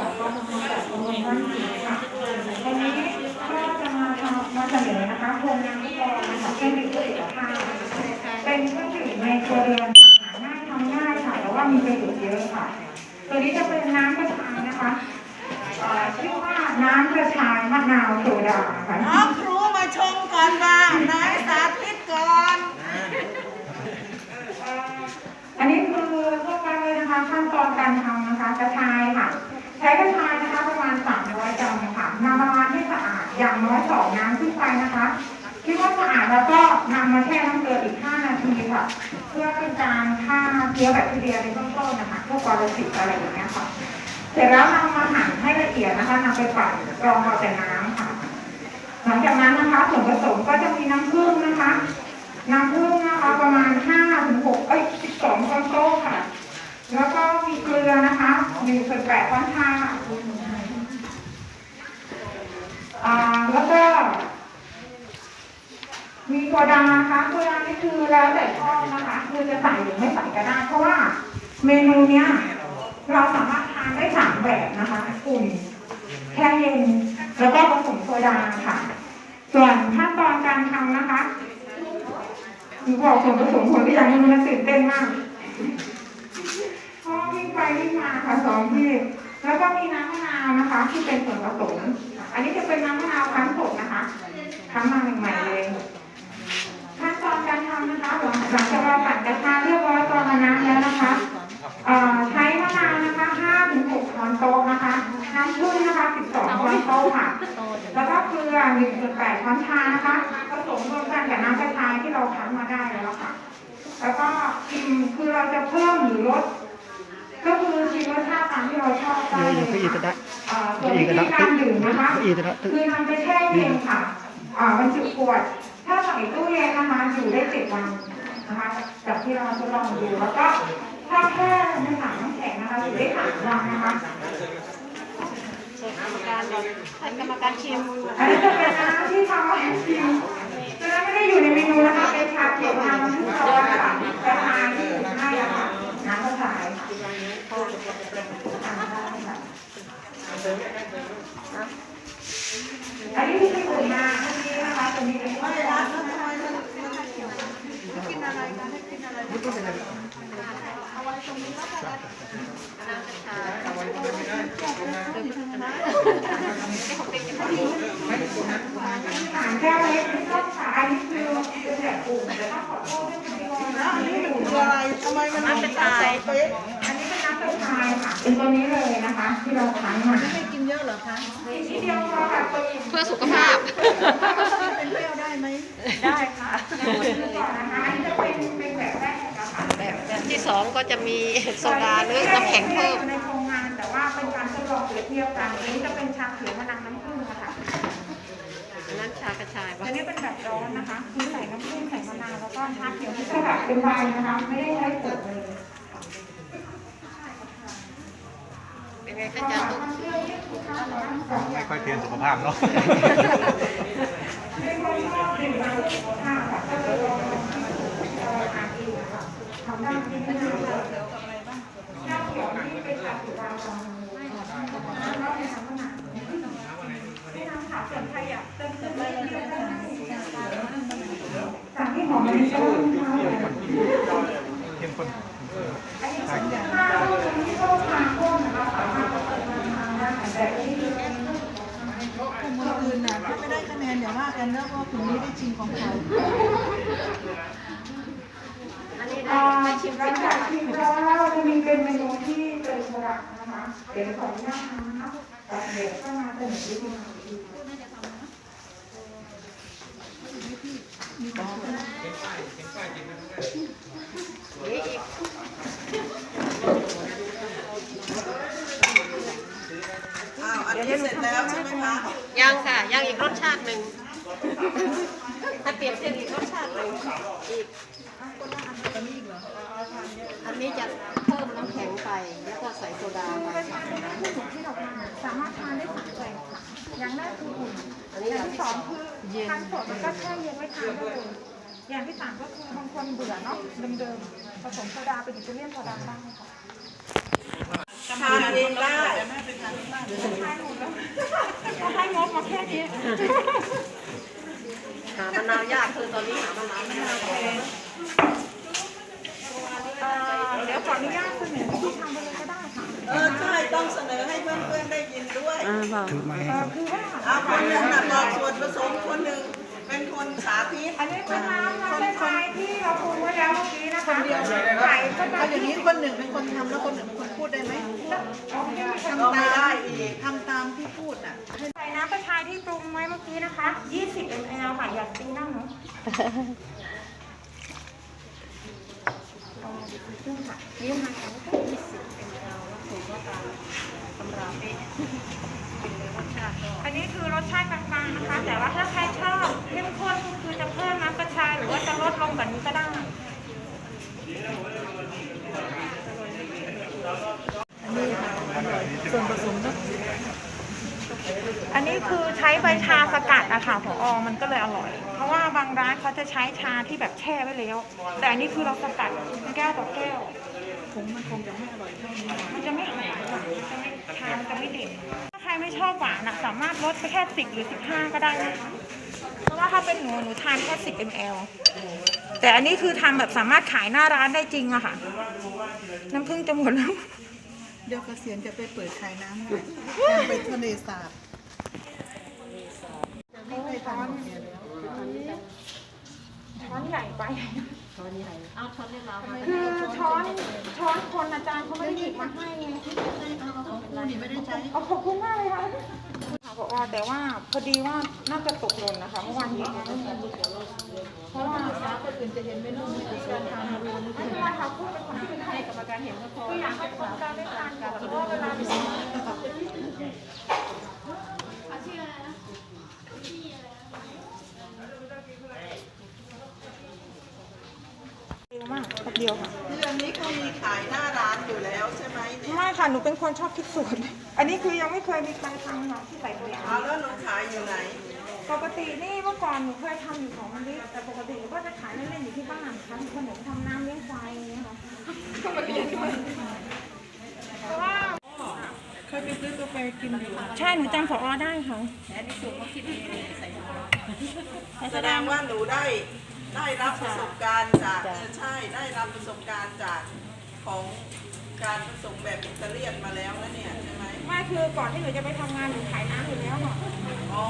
ค่ะก็มาจากโรงเรียนบ้านสีค่ะวันนี้ก็จะมาทำมาเสนอนะคะโครงน้ำกรองนะคะเป็นดื่มด้วยสุขภาพเป็นเครื่องดื่มในครัวเรือนค่ะหาง่ายทำง่ายค่ะแต่ว่ามีประโยชน์เยอะค่ะ ตัวนี้จะเป็นน้ำกระชายนะคะเอ่อชื่อว่าน้ำกระชายมะนาวโซดาค่ะน้องครูมาชมก่อนบ้างนายสาธิตก่อนเอ่ออันนี้คือทั่วไปเลยนะคะขั้นตอนการทำนะคะกระชายค่ะ ใช้กระชายนะคะประมาณ 300 กรัมค่ะนำมาล้างให้สะอาดอย่างน้อยสองน้ำขึ้นไปนะคะคิดว่าสะอาดแล้วก็นำมาแช่น้ำเกลืออีก 5 นาทีค่ะ เพื่อเป็นการฆ่าเชื้อแบคทีเรียในเบื้องต้นนะคะพวกปรสิตอะไรอย่างเงี้ยค่ะ เสร็จแล้วนำมาหั่นให้ละเอียดนะคะนำไปปั่นกรองเอาแต่น้ำค่ะ หลังจากนั้นนะคะส่วนผสมก็จะมีน้ำผึ้งนะคะ น้ำผึ้งนะคะประมาณ5ถึง6เอ้ย12ช้อนโต๊ะค่ะ แล้วก็มีเกลือนะคะ1ส่วน8ช้อนชาอ่าแล้วก็ มีโซดานะคะโซดานี่คือแล้วแต่ชอบนะคะ คือจะใส่หรือไม่ใส่ก็ได้ เพราะว่าเมนูเนี้ย เราสามารถทานได้สามแบบนะคะอุ่นแช่เย็นแล้วก็ผสมโซดาค่ะ ส่วนขั้นตอนการทำนะคะหนูบอกส่วนผสมคนที่ยังไม่รู้นะตื่นเต้นมาก งไปวิ่งมาค่ะสองที่แล้วก็มีน้ำมะนาวนะคะ ที่เป็นส่วนผสม อันนี้จะเป็นน้ำมะนาวคั้นสดนะคะคั้นมาใหม่ๆเลยขั้นตอนการทำนะคะหลังจากเราปั่นกระชายเรียบร้อยตัวมะนาวแล้วนะคะเอ่อใช้มะนาวนะคะ5ถึง6ช้อนโต๊ะนะคะน้ำผึ้งนะคะ 12ช้อนโต๊ะค่ะ แล้วก็เกลือ1ส่วน8ช้อนชานะคะผสมรวมกันกับน้ำกระชายที่เราคั้นมาได้แล้วค่ะ แล้วก็ชิมคือเราจะเพิ่มหรือลด รสชาติตามที่เราชอบได้เลยอีกก็ได้ค่ะเอ่อส่วนวิธีการดื่มนะคะอีกก็ได้คือนำไปแช่เย็นค่ะบรรจุขวด ถ้าใส่ตู้เย็นนะคะอยู่ได้เจ็ดวันนะคะจากที่เราทดลองดูแล้วก็ถ้าแค่ในถังน้ำแข็งนะคะอยู่ได้สามวันนะคะกรรมการกรรมการชิมอันนี้จะเป็นน้ำที่ทำให้ชิมคือน้ำไม่ได้อยู่ในเมนูนะคะ เป็นชาเขียวน้ำมันซอสค่ะกระชายที่ให้อะค่ะ น้ำกระชายค่ะอ่าได้ค่ะ อันนี้ที่ผมมาเมื่อกี้นะคะตัวนี้เป็นว่าไม่รักแล้วทำไมมันมันเขียวให้กินอะไรกันให้กินอะไรเอาไว้ตรงนี้แล้วกันน้ำกระชายเอาไว้ตรงนี้ได้สารแก้วเล็กไม่ต้องค่ะอันนี้คือเป็นแบบกลุ่มแต่ต้องขอโทษด้วยนะคะแล้วอันนี้มันคืออะไรทำไมมันน้ำกระชายเป๊ะอันนี้เป็นน้ำกระชายค่ะเป็นตัวนี้เลยนะคะ ที่เราคั้นมาไม่กิ นเยอะเหรอคะอีกทีเดียวพอค่ะตัวเพื่อสุขภาพ เป็นเปรี้ยวได้ไหมได้ค่ะก่อนนะคะอันนี้จะเป็นเป็นแบบแรกนะคะแบบแบบที่สองก็จะมีโซดาหรือน้ำแข็งเพิ่มในโครงงานแต่ว่าเป็นการทดลองเปรียบเทียบกันอันนี้จะเป็นชาเขียวมะนาวน้ำผึ้งนะคะอันนั้นชากระชายอัปะนนี้เป็นแบบร้อนนะคะคือใส่น้ำผึ้งใส่มะนาวแล้วก็ชาเขียวที่สกัดเป็นใบนะคะ ไม่ได้ใช้ขว ยเป็นไงก็จะลูกไม่ค่อยเทียนสุขภาพเนาะเป็นคนชอบดื่มน้ำสุขภาพค่ะก็เลยลองลองอ่านดูค่ะทำได้จริงๆนะคะชาเขียวนี่เป็นชาสีดำของแล้วเป็นน้ำมะ ว่ากันเนอะเพราะกลุ่มนี้ได้ชิมของเขาอ่าหลังจากชิมแล้วจะมีเป็นเมนูที่เป็นสลัดนะคะเดี๋ยวขออนุญาตนะคะแต่เดี๋ยวก็มาเสนอวิธีทำอีกที อ้าวอันนี้เสร็จแล้วใช่ไหมคะ ยังค่ะยังอีกรสชาติหนึ่งถ้าเปรียบเทียบอีกรสชาติหนึ่งอีกอั นี้จะเพิ่มน้ำแข็งไป แล้วก็ใส่โซดาไปผู้สูงที่เราทานสามารถทานได้สามแบบค่ะอย่างแรกคืออุ่นอันนี้อย่างที่สองคือทานสดแล้วก็แช่เย็นไว้ทานได้เลยอย่างที่สามก็คือบางคนเบื่อเนาะเดิมๆผสมโซดาเป็นอิตาเลียนโซดาบ้างค่ะทานเองได้เขาให้งบมาแค่นี้หามะนาวยากคือตอนนี้หามะนาวไม่ได้ ขออนุญาตเสนอที่ทำไปเลยก็ได้ค่ะเออใช่ต้องเสนอให้เพื่อนๆได้ยินด้วยเอ่อคือว่าเอาคนหนึ่งน่ะบอกส่วนผสมคนหนึ่งเป็นคนสาธิตอันนี้เป็นน้ำน้ำเป็นไม้ที่เราปรุงไว้แล้วเมื่อกี้นะคะไข่ก็จะเอาอย่างนี้คนหนึ่งเป็นคนทำแล้วคนหนึ่งเป็นคนพูดได้ไหมก็ทำไม่ตาได้มอีกทำตามที่พูดอะใส่น้ำกระชายที่ปรุงไว้เมื่อกี้นะคะ 20 ml ค่ะอยากตีนั่งเนาะ ซึ่งค่ะนี่มาแล้วก็อันนี้คือรสชาติกลางๆนะคะ แต่ว่าถ้าใครชอบเข้มข้นก็คือจะเพิ่มน้ำกระชายหรือว่าจะลดลงกว่านี้ก็ได้ส่วนผสมก็อันนี้คือใช้ใบชาสกัดอะค่ะผอมันก็เลยอร่อย เพราะว่าบางร้านเขาจะใช้ชาที่แบบแช่ไว้แล้ว แต่อันนี้คือเราสกัดแก้วต่อแก้ว ผงมันคงจะไม่อร่อยเท่านี้มันจะไม่หวานค่ะมันจะไม่ชามันจะไม่เด่นถ้าใครไม่ชอบหวานอะสามารถลดไปแค่สิบหรือสิบห้าก็ได้นะคะเพราะว่าถ้าเป็นหนูหนูทานแค่สิบ ml แต่อันนี้คือทำแบบสามารถขายหน้าร้านได้จริงอะค่ะ น้ำผึ้งจะหมดแล้ว เดี๋ยวเกษียณจะไปเปิดขายน้ำเลยไปทะเลสาบไม่เคยทำแบบนี้แล้ว ช้อนใหญ่ไป เอาช้อนเรียบร้อยคือช้อนช้อนคนอาจารย์เขาไม่ได้หยิบมาให้ไงคู่นี้ไม่ได้ใช้เอาขอบคุณมากเลยค่ะค่ะพอแต่ว่าพอดีว่าน่าจะตกหล่นนะคะเมื่อวานหยิบมาไม่ทันเพราะว่าคนอื่นจะเห็นไม่รู้วิธีการทำไม่เป็นไรค่ะพูดเป็นคนที่เป็นให้กรรมการเห็นก็พออยากให้คนการได้ทานกันเพราะว่าเวลาไปเร็วมากแป๊บเดียวค่ะ คืออันนี้เขามีขายหน้าร้านอยู่แล้วใช่ไหมเนี่ยไม่ค่ะ หนูเป็นคนชอบคิดสูตร อันนี้คือยังไม่เคยมีใครทำค่ะที่ใส่ตัวอย่างเอาแล้วหนูขายอยู่ไหน ปกตินี่เมื่อก่อนหนูเคยทำอยู่ของมันลิแต่ปกติหนูก็จะขายเล่นๆอยู่ที่บ้านทำขนมทำน้ำเลี้ยงควายอย่างเงี้ยค่ะก็มาเรียนด้วยเพราะว่าเคยไปซื้อกาแฟกินอยู่ใช่หนูจำผอได้ค่ะแสดงว่าหนูได้ ได้รับประสบการณ์จากเออใช่ได้รับประสบการณ์จากของการผสมแบบอิตาเลียนมาแล้วนะเนี่ยใช่ไหมไม่คือก่อนที่หนูจะไปทำงานหนูขายน้ำอยู่แล้วค่ะอ๋อ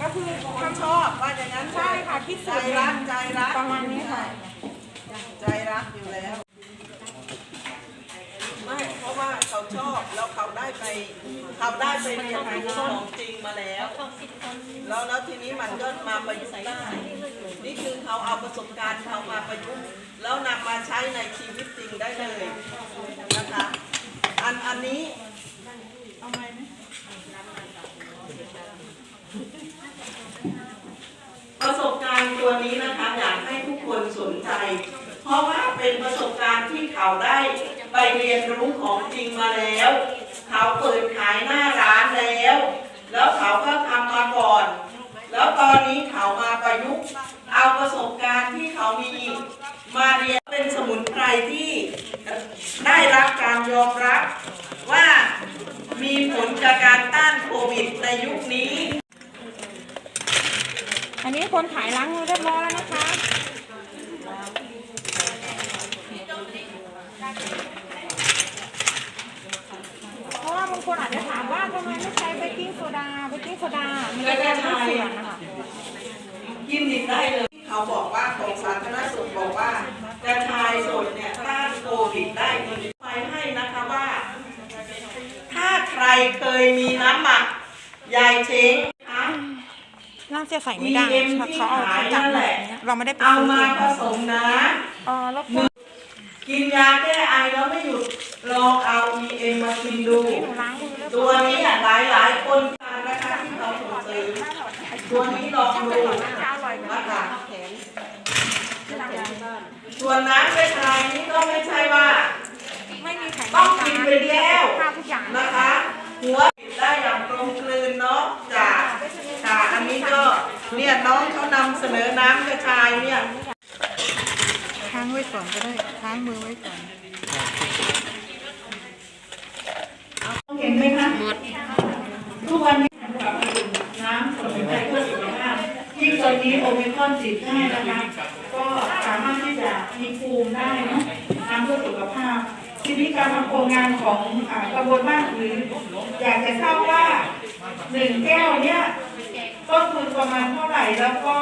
ก็คือคนชอบว่าอย่างนั้นใช่ค่ะคิดใจสูตรรักใจรักประมาณนี้ค่ะ ใจรักอยู่แล้ว ไม่เพราะว่าเขา ชอบแล้วเขาได้ไปเขาได้ไปเรียนรู้ของจริงมาแล้ว แล้วแล้วทีนี้มันก็มาประยุกต์ได้นี่คือเขาเอาประสบการณ์เขามาประยุกต์แล้วนำมาใช้ในชีวิตจริงได้เลยนะคะอันอันนี้เอาไหมประสบการณ์ตัวนี้นะคะอยากให้ทุกคนสนใจ เพราะว่าเป็นประสบการณ์ที่เขาได้ ไปเรียนรู้ของจริงมาแล้ว เขาเปิดขายหน้าร้านแล้ว แล้วเขาก็ทำมาก่อน แล้วตอนนี้เขามาประยุกต์เอาประสบการณ์ที่เขามีมาเรียนเป็นสมุนไพรที่ได้รับการยอมรับ ว่ามีผลจากการต้านโควิดในยุคนี้ อันนี้คนขายล้างมือเรียบร้อยแล้วนะคะ เพราะว่าบางคนอาจจะถามว่าทำไมไม่ใช้เบกกิ้งโซดา เบ กกิ้งโซดามันจะเป็นเสื่อมนะคะกินดิบได้เลย เขาบอกว่าของสาธารณสุขบอกว่ากระชายสดเนี่ยต้านโควิดได้จริงไปให้นะคะว่า ถ้าใครเคยมีน้ำหมักยายเช้งนะคะน่าจะใส่ไม่ได้ EM ค่ะเขาเอาเขาจับมาอย่างเงี้ยเราไม่ได้ไปเอาซื้อมาเองผสมนะ เออแล้วก็กินยาแก้ไอแล้วไม่หยุดลองเอา EM มากินดู หนูล้างมือเรียบ ตั ร้ ว อย นี้อะหลายหลายๆคนทานนะคะที่เขาส่งเสริมตัวนี้ลองดู จะอร่อยเหมือน นะ กัน คะส่ วนน้ำกระชายนี่ก็ไม่ใช่ว่าไม่มีไขต้มัองนกินเป็นแก้วข้าวทุกอย่างนะคะ หัวได้อย่างกลมกลืนเนาะจากค่ะอันนี้ก็เนี่ยน้องเขานำเสนอน้ำกระชายเนี่ยค้างไว้ก่อนก็ได้ค้างมือไว้ก่อนมดทุกวันนี้กลับมาดื่มน้ำสมุนไพรเพื่อสุขภาพยิ่งตอนนี้โอมิครอนติดง่ายนะคะก็สามารถ ที่จะมีภูมิได้เนาะน้ำเพื่อสุขภาพ ทีนี้การทำโครงงานของอ่ากระบวนบ้านหรืออยากจะทราบว่าหนึ่งแก้วเนี่ยต้นทุนประมาณเท่าไหร่แล้วก็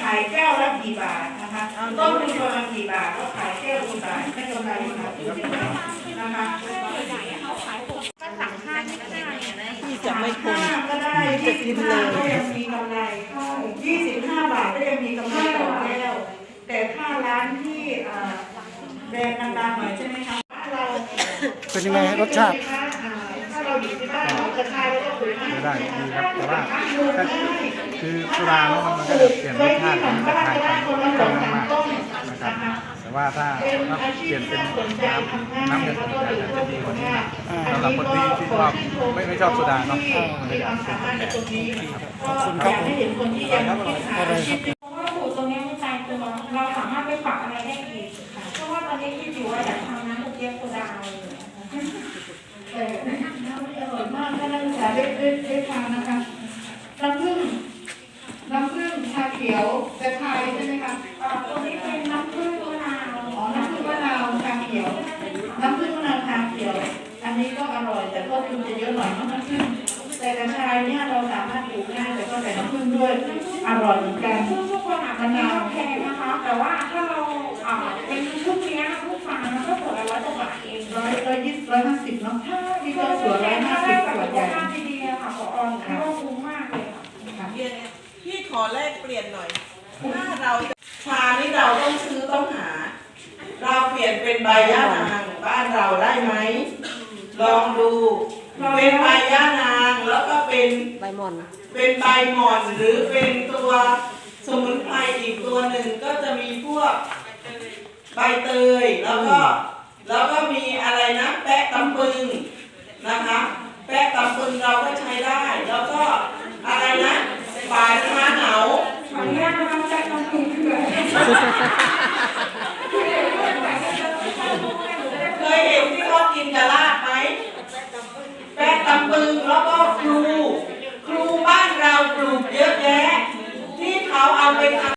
ขายแก้วละกี่บาทนะคะต้นทุนประมาณกี่บาทก็ขายแก้วกี่บาทไม่กำไรค่ะนะคะที่จะไม่คงห้าก็ได้ยี่สิบห้าก็ยังมีกำไรยี่สิบห้าบาทก็ยังมีกำไรต่อแก้ว แต่ถ้าร้านที่เอ่อ แบรนด์ดังๆหน่อยใช่ไหมคะเราเป็นยังไงรสชาติ ถ้าเราอยู่ที่บ้านเราจะทายแล้วก็ปลูกให้ไม่ได้ดีครับแต่ว่าถ้าคือสุราเนาะมันก็จะเปลี่ยนรสชาติของมันจะคล้ายกันกันมากๆนะครับแต่ว่าถ้าถ้าเปลี่ยนเป็นน้ำน้ำเดือดอาจจะดีกว่านี้สำหรับคนที่ที่ชอบไม่ไม่ชอบโซดาเนาะมันจะเป็นในตรงนี้ก็อยากให้เห็นคนที่ยังคิดหาอาชีพเพรา แต่น้ำอร่อยมากถ้านักศึกษาได้ได้ได้ทานนะคะน้ำผึ้งน้ำผึ้งชาเขียวกระชายใช่ไหมคะตรงนี้เป็นน้ำผึ้งมะนาวอ๋อน้ำผึ้งมะนาวชาเขียว น้ำผึ้งมะนาวชาเขียว อันนี้ก็อร่อย แต่ต้นทุนจะเยอะหน่อยเนอะน้ำผึ้งแต่กระชายเนี่ยเราสามารถปลูกง่ายแต่ก็ใส่น้ำผึ้งด้วยอร่อยเหมือนกันซึ่งทุกคนอาจจะม่ชอบแพงนะคะ แต่ว่าถ้าเราเอ่อเป็นลูกเลี้ย มันก็ขวดละร้อยกว่าบาทเองร้อยร้อยยี่สิบร้อยห้าสิบเนาะถ้าที่เจ้าสัวร้อยห้าสิบขวดใหญ่ ดีๆอะค่ะขอออนค่ะก็คุ้มมากเลยค่ะพี่ขอแลกเปลี่ยนหน่อย ถ้าเราชานี่เราต้องซื้อต้องหา เราเปลี่ยนเป็นใบย่านางบ้านเราได้ไหม ลองดูเป็นใบย่านางแล้วก็เป็นใบหมอน เป็นใบหม่อนหรือเป็นตัวสมุนไพรอีกตัวหนึ่งก็จะมีพวก ใบเตยแล้วก็แล้วก็มีอะไรนะแปะตำปึงนะคะแปะตำปึงเราก็ใช้ได้ แล้วก็อะไรนะปลายม้าเหนาขออนุญาตนะคะแปะตำงคืออเคยเห็นที่เขากินกะลาบไหมแปะตำปึงแล้วก็ครู ครูบ้านเราปลูกเยอะแยะที่เขาเอาไปทำ